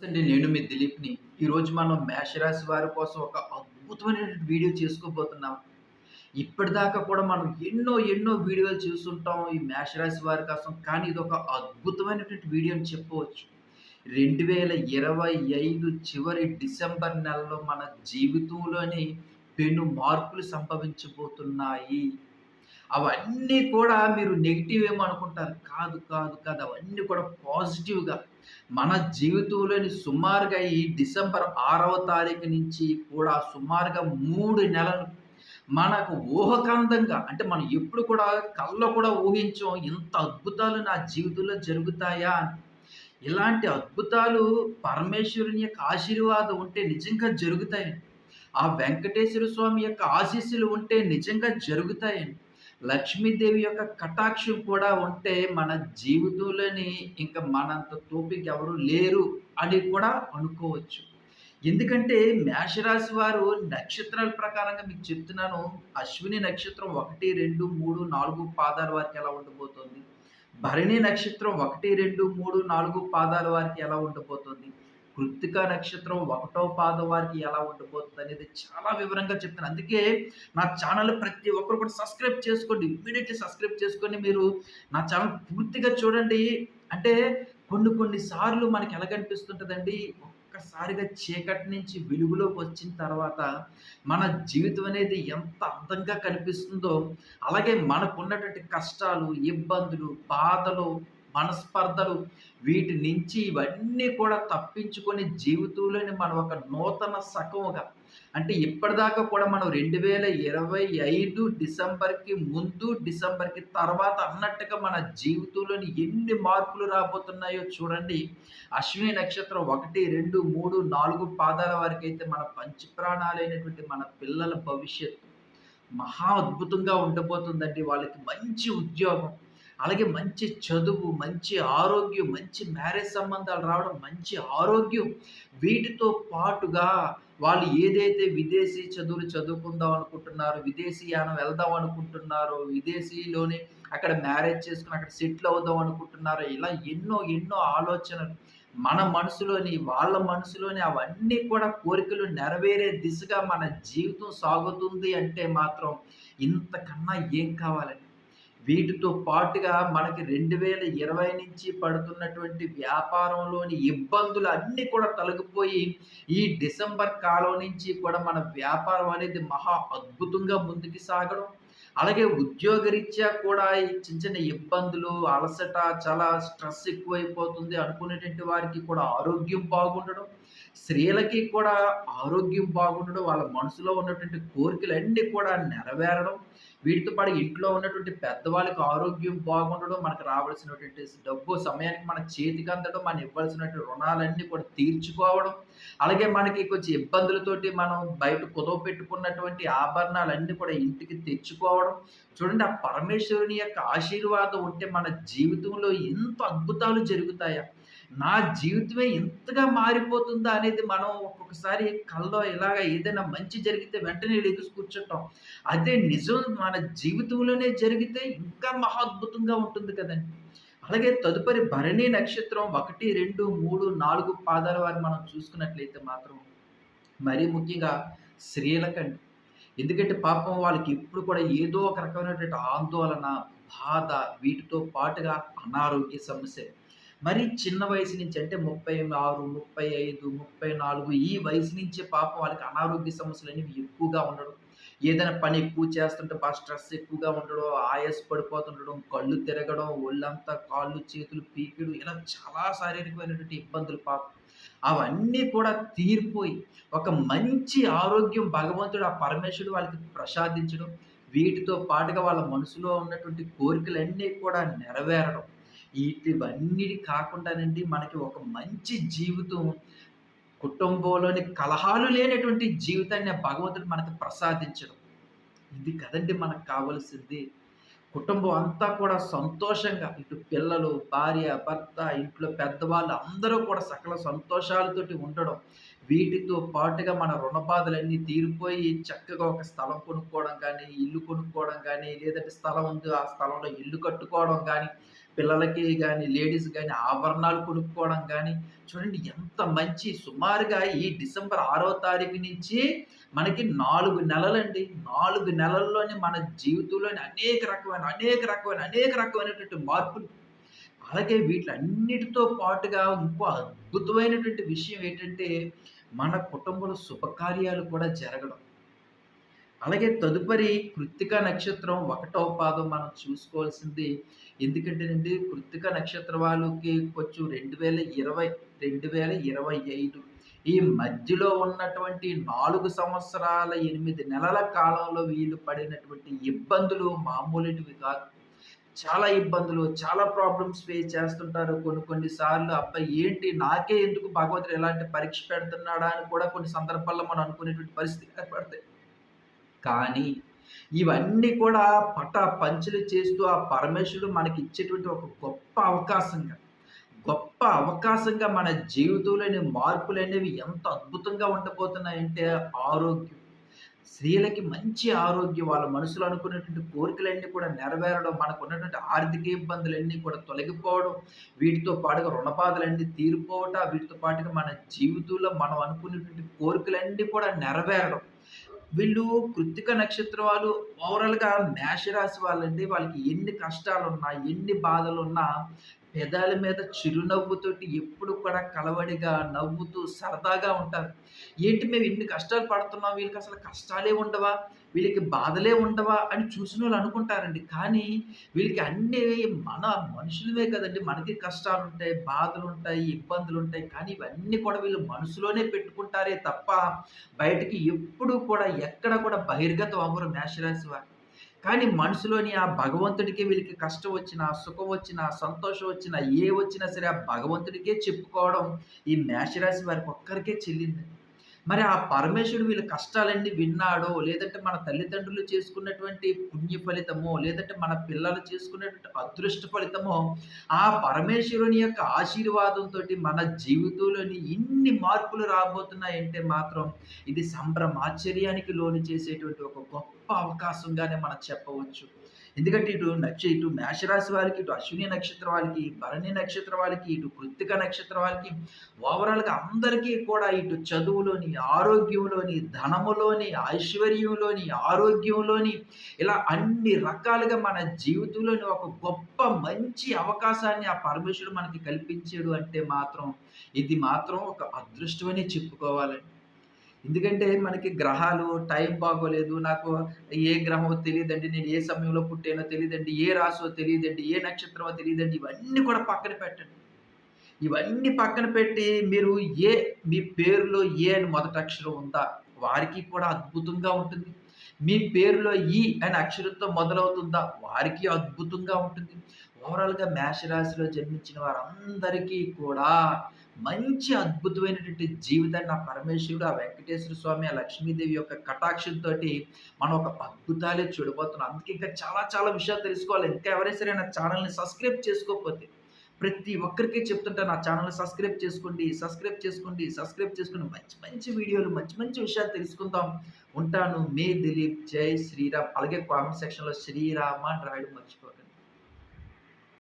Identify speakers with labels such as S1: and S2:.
S1: అండి నేను మీ దిలీప్‌ని. ఈరోజు మనం మేషరాశి వారి కోసం ఒక అద్భుతమైనటువంటి వీడియో చేసుకోబోతున్నాం. ఇప్పటిదాకా కూడా మనం ఎన్నో, ఎన్నో వీడియోలు చూస్తుంటాం ఈ మేషరాశి వారి కోసం. కానీ ఇది ఒక అద్భుతమైనటువంటి వీడియో అని చెప్పవచ్చు. 2025 చివరి డిసెంబర్ నెలలో మన జీవితంలోని పెను మార్పులు సంభవించబోతున్నాయి. అవన్నీ కూడా మీరు నెగిటివ్ ఏమో అనుకుంటారు. కాదు, కాదు, కాదు. అవన్నీ కూడా పాజిటివ్‌గా మన జీవితంలోని సుమారుగా ఈ డిసెంబర్ ఆరవ తారీఖు నుంచి కూడా సుమారుగా మూడు నెలలు మనకు ఊహకందంగా అంటే మనం ఎప్పుడు కూడా కళ్ళ కూడా ఊహించాం ఇంత అద్భుతాలు నా జీవితంలో జరుగుతాయా అని. ఇలాంటి అద్భుతాలు పరమేశ్వరుని యొక్క ఆశీర్వాదం ఉంటే నిజంగా జరుగుతాయండి. ఆ వెంకటేశ్వర స్వామి యొక్క ఆశీస్సులు ఉంటే నిజంగా జరుగుతాయండి. లక్ష్మీదేవి యొక్క కటాక్షం కూడా ఉంటే మన జీవితంలోని ఇంకా మనంత తోపిక ఎవరు లేరు అని కూడా అనుకోవచ్చు. ఎందుకంటే మేషరాశి వారు నక్షత్రాల ప్రకారంగా మీకు చెప్తున్నాను. అశ్విని నక్షత్రం 1, 2, 3, 4 పాదాల వారికి ఎలా ఉండబోతోంది. భరణి నక్షత్రం 1, 2, 3, 4 పాదాల వారికి ఎలా ఉండబోతోంది. కృత్తిక నక్షత్రం ఒకటో పాదం వారికి ఎలా ఉండబోతుంది అనేది చాలా వివరంగా చెప్తాను. అందుకే నా ఛానల్ ప్రతి ఒక్కరు కూడా సబ్స్క్రైబ్ చేసుకోండి. ఇమ్మీడియట్లీ సబ్స్క్రైబ్ చేసుకొని మీరు నా ఛానల్ పూర్తిగా చూడండి. అంటే కొన్ని కొన్ని సార్లు మనకి ఎలాగనిపిస్తుంటదండి. ఒక్కసారిగా చీకటి నుంచి వెలుగులోకి వచ్చిన తర్వాత మన జీవితం అనేది ఎంత అందంగా కనిపిస్తుందో, అలాగే మనకున్నటువంటి కష్టాలు, ఇబ్బందులు, బాధలు, మనస్పర్ధలు వీటి నుంచి ఇవన్నీ కూడా తప్పించుకొని జీవితంలోని మనం ఒక నూతన శకముగా అంటే ఇప్పటిదాకా కూడా మనం 2025 డిసెంబర్‌కి ముందు, డిసెంబర్‌కి తర్వాత అన్నట్టుగా మన జీవితంలోని ఎన్ని మార్పులు రాబోతున్నాయో చూడండి. అశ్విని నక్షత్రం 1, 2, 3, 4 పాదాల వారికైతే మన పంచప్రాణాలైనటువంటి మన పిల్లల భవిష్యత్తు మహా అద్భుతంగా ఉండబోతుందండి. వాళ్ళకి మంచి ఉద్యోగం, అలాగే మంచి చదువు, మంచి ఆరోగ్యం, మంచి మ్యారేజ్ సంబంధాలు రావడం, మంచి ఆరోగ్యం. వీటితో పాటుగా వాళ్ళు ఏదైతే విదేశీ చదువులు చదువుకుందాం అనుకుంటున్నారో, విదేశీయానం వెళ్దాం అనుకుంటున్నారో, విదేశీలోనే అక్కడ మ్యారేజ్ చేసుకొని అక్కడ సెటిల్ అవుదాం అనుకుంటున్నారో, ఇలా ఎన్నో ఎన్నో ఆలోచనలు మన మనసులోని, వాళ్ళ మనసులోని అవన్నీ కూడా కోరికలు నెరవేరే దిశగా మన జీవితం సాగుతుంది అంటే మాత్రం ఇంతకన్నా ఏం కావాలండి. వీటితో పాటుగా మనకి 2020 నుంచి పడుతున్నటువంటి వ్యాపారంలోని ఇబ్బందులు అన్నీ కూడా తొలగిపోయి, ఈ డిసెంబర్ కాలం నుంచి కూడా మన వ్యాపారం అనేది మహా అద్భుతంగా ముందుకు సాగడం, అలాగే ఉద్యోగరీత్యా కూడా ఈ చిన్న చిన్న ఇబ్బందులు, అలసట, చాలా స్ట్రెస్ ఎక్కువైపోతుంది అనుకునేటువంటి వారికి కూడా ఆరోగ్యం బాగుండడం, స్త్రీలకి కూడా ఆరోగ్యం బాగుండడం, వాళ్ళ మనసులో ఉన్నటువంటి కోరికలు అన్నీ కూడా నెరవేరడం, వీటితో పాటు ఇంట్లో ఉన్నటువంటి పెద్దవాళ్ళకి ఆరోగ్యం బాగుండడం, మనకు రావాల్సినటువంటి డబ్బు సమయానికి మన చేతికి అందడం, మనం ఇవ్వాల్సినటువంటి రుణాలన్నీ కూడా తీర్చుకోవడం, అలాగే మనకి కొంచెం ఇబ్బందులతోటి మనం బయట కుదవ పెట్టుకున్నటువంటి ఆభరణాలన్నీ కూడా ఇంటికి తెచ్చుకోవడం. చూడండి ఆ పరమేశ్వరుని యొక్క ఆశీర్వాదం ఉంటే మన జీవితంలో ఎంతో అద్భుతాలు జరుగుతాయా? నా జీవితమే ఇంతగా మారిపోతుందా అనేది మనం ఒక్కొక్కసారి కల్లో ఇలాగ ఏదైనా మంచి జరిగితే వెంటనే లెగిసి కూర్చుంటాం. అదే నిజం మన జీవితంలోనే జరిగితే ఇంకా మహా అద్భుతంగా ఉంటుంది కదండి అలాగే తదుపరి భరణి నక్షత్రం 1, 2, 3, 4 పాదాల వారిని మనం చూసుకున్నట్లయితే మాత్రం మరీ ముఖ్యంగా స్త్రీలకండి. ఎందుకంటే పాపం వాళ్ళకి ఎప్పుడు కూడా ఏదో ఒక రకమైనటువంటి ఆందోళన, బాధ వీటితో పాటుగా అనారోగ్య సమస్యలు. మరీ చిన్న వయసు నుంచి అంటే 36, 35, 34 ఈ వయసు నుంచే పాపం వాళ్ళకి అనారోగ్య సమస్యలనేవి ఎక్కువగా ఉండడం. ఏదైనా పని ఎక్కువ చేస్తుంటే బాగా స్ట్రెస్ ఎక్కువగా ఉండడం, ఆయాస్ పడిపోతుండడం, కళ్ళు తిరగడం, ఒళ్ళంతా కాళ్ళు, చేతులు పీకడం ఇలా చాలా శారీరకమైనటువంటి ఇబ్బందులు పాపం. అవన్నీ కూడా తీరిపోయి ఒక మంచి ఆరోగ్యం భగవంతుడు ఆ పరమేశ్వరుడు వాళ్ళకి ప్రసాదించడం, వీటితో పాటుగా వాళ్ళ మనసులో ఉన్నటువంటి కోరికలన్నీ కూడా నెరవేరడం. ఇవన్నీ కాకుండానండి మనకి ఒక మంచి జీవితం, కుటుంబంలోని కలహాలు లేనటువంటి జీవితాన్ని భగవంతుడు మనకు ప్రసాదించడం. ఇది కదండి మనకు కావలసింది కుటుంబం అంతా కూడా సంతోషంగా ఇటు పిల్లలు, భార్య, భర్త, ఇంట్లో పెద్దవాళ్ళు అందరూ కూడా సకల సంతోషాలతోటి ఉండడం. వీటితో పాటుగా మన రుణ బాధలన్నీ తీరిపోయి చక్కగా ఒక స్థలం కొనుక్కోవడం కానీ ఇల్లు కొనుక్కోవడం కానీ లేదంటే స్థలం ఉంది ఆ స్థలంలో ఇల్లు కట్టుకోవడం కానీ పిల్లలకి కానీ లేడీస్ కానీ ఆభరణాలు కొనుక్కోవడం కానీ చూడండి ఎంత మంచి సుమారుగా ఈ డిసెంబర్ ఆరో తారీఖు నుంచి మనకి నాలుగు నెలలండి. నాలుగు నెలల్లోనే మన జీవితంలోని అనేక రకమైన, అనేక రకమైన, అనేక రకమైనటువంటి మార్పులు. అలాగే వీటిలన్నిటితో పాటుగా ఇంకో అద్భుతమైనటువంటి విషయం ఏంటంటే, మన కుటుంబంలో శుభకార్యాలు కూడా జరగడం. అలాగే తదుపరి కృత్తిక నక్షత్రం ఒకటో పాదం మనం చూసుకోవాల్సింది ఎందుకంటేనండి కృత్తిక నక్షత్ర వాళ్ళకి కొంచెం 2020, 2025 ఈ మధ్యలో ఉన్నటువంటి నాలుగు సంవత్సరాల ఎనిమిది నెలల కాలంలో వీళ్ళు పడినటువంటి ఇబ్బందులు మామూలుటివి కాదు. చాలా ఇబ్బందులు, చాలా ప్రాబ్లమ్స్ ఫేస్ చేస్తుంటారు. కొన్ని కొన్ని సార్లు ఏంటి నాకే ఎందుకు భగవంతుడు ఇలాంటి పరీక్ష పెడుతున్నాడా అని కూడా కొన్ని సందర్భాల్లో మనం అనుకునేటువంటి పరిస్థితి ఏర్పడతాయి. కానీ ఇవన్నీ కూడా పటాపంచలు చేస్తూ ఆ పరమేశ్వరుడు మనకి ఇచ్చేటువంటి ఒక గొప్ప అవకాశంగా, గొప్ప అవకాశంగా మన జీవితంలోని మార్పులు అనేవి ఎంత అద్భుతంగా ఉండబోతున్నాయంటే ఆరోగ్యం. స్త్రీలకి మంచి ఆరోగ్యం, వాళ్ళ మనసులో అనుకున్నటువంటి కోరికలన్నీ కూడా నెరవేరడం, మనకు ఉన్నటువంటి ఆర్థిక ఇబ్బందులన్నీ కూడా తొలగిపోవడం, వీటితో పాటుగా రుణ బాధలన్నీ తీరిపోవట, వీటితో పాటుగా మన జీవితంలో మనం అనుకునేటువంటి కోరికలన్నీ కూడా నెరవేరడం. వీళ్ళు కృత్తిక నక్షత్రం వాళ్ళు ఓవరాల్‌గా మేషరాశి వాళ్ళండి. వాళ్ళకి ఎన్ని కష్టాలున్నా, ఎన్ని బాధలున్నా పెదాల మీద చిరునవ్వుతోటి ఎప్పుడు కూడా కలవడిగా, నవ్వుతూ సరదాగా ఉంటారు. ఏంటి మేము ఇన్ని కష్టాలు పడుతున్నాం, వీళ్ళకి అసలు కష్టాలే ఉండవా? వీళ్ళకి బాధలే ఉండవా? అని చూసిన వాళ్ళు అనుకుంటారండి. కానీ వీళ్ళకి అన్నీ మన మనుషులమే కదండీ! మనకి కష్టాలు ఉంటాయి బాధలు ఉంటాయి ఇబ్బందులు ఉంటాయి కానీ ఇవన్నీ కూడా వీళ్ళు మనసులోనే పెట్టుకుంటారే తప్ప బయటికి ఎప్పుడూ కూడా ఎక్కడ కూడా బహిర్గతం అవ్వరు మేషరాశి వారు. కానీ మనసులోని ఆ భగవంతుడికి వీళ్ళకి కష్టం వచ్చినా, సుఖం వచ్చినా, సంతోషం వచ్చినా, ఏ వచ్చినా సరే ఆ భగవంతుడికే చెప్పుకోవడం ఈ మేషరాశి వారికి ఒక్కరికే చెల్లిందండి. మరి ఆ పరమేశ్వరుడు వీళ్ళ కష్టాలన్నీ విన్నాడో, లేదంటే మన తల్లిదండ్రులు చేసుకున్నటువంటి పుణ్య ఫలితమో, లేదంటే మన పిల్లలు చేసుకున్నటువంటి అదృష్ట ఫలితమో, ఆ పరమేశ్వరుని యొక్క ఆశీర్వాదంతో మన జీవితంలోని ఇన్ని మార్పులు రాబోతున్నాయంటే మాత్రం ఇది సంభ్రమాశ్చర్యానికి లోను చేసేటువంటి ఒక గొప్ప అవకాశంగానే మనం చెప్పవచ్చు. ఎందుకంటే ఇటు నక్ష ఇటు మేషరాశి వారికి, ఇటు అశ్విని నక్షత్రం వాళ్ళకి, భరణి నక్షత్రం వాళ్ళకి, ఇటు కృత్తిక నక్షత్రం వాళ్ళకి ఓవరాల్‌గా అందరికీ కూడా ఇటు చదువులోని, ఆరోగ్యంలోని, ధనములోని, ఐశ్వర్యంలోని, ఆరోగ్యంలోని ఇలా అన్ని రకాలుగా మన జీవితంలోని ఒక గొప్ప మంచి అవకాశాన్ని ఆ పరమేశ్వరుడు మనకి కల్పించాడు అంటే మాత్రం ఇది మాత్రం ఒక అదృష్టమని చెప్పుకోవాలండి. ఎందుకంటే మనకి గ్రహాలు టైం బాగోలేదు. నాకు ఏ గ్రహమో తెలియదండి నేను ఏ సమయంలో పుట్టానో తెలియదండి ఏ రాశో తెలియదండి ఏ నక్షత్రమో తెలియదండి ఇవన్నీ కూడా పక్కన పెట్టండి. ఇవన్నీ పక్కన పెట్టి మీరు ఏ మీ పేరులో ఏ అని మొదటి అక్షరం ఉందా? వారికి కూడా అద్భుతంగా ఉంటుంది. మీ పేరులో ఈ అనే అక్షరంతో మొదలవుతుందా? వారికి అద్భుతంగా ఉంటుంది. ఓవరాల్‌గా మేషరాశిలో జన్మించిన వారందరికీ కూడా మంచి అద్భుతమైనటువంటి జీవితాన్ని ఆ పరమేశ్వరుడు, ఆ వెంకటేశ్వర స్వామి, ఆ లక్ష్మీదేవి యొక్క కటాక్షంతో మనం ఒక అద్భుతాలే చూడబోతున్నాం. అందుకే ఇంకా చాలా చాలా విషయాలు తెలుసుకోవాలి. ఇంకా ఎవరైనా సరే నా ఛానల్ని సబ్స్క్రైబ్ చేసుకోకపోతే ప్రతి ఒక్కరికి చెప్తుంటా నా ఛానల్ సబ్స్క్రైబ్ చేసుకోండి, సబ్స్క్రైబ్ చేసుకోండి, సబ్స్క్రైబ్ చేసుకోండి. మంచి మంచి వీడియోలు, మంచి మంచి విషయాలు తెలుసుకుందాం. ఉంటాను. మీ దిలీప్. జై శ్రీరామ్. అలాగే కామెంట్ సెక్షన్‌లో శ్రీరామ అని రాయడం మర్చిపోకండి.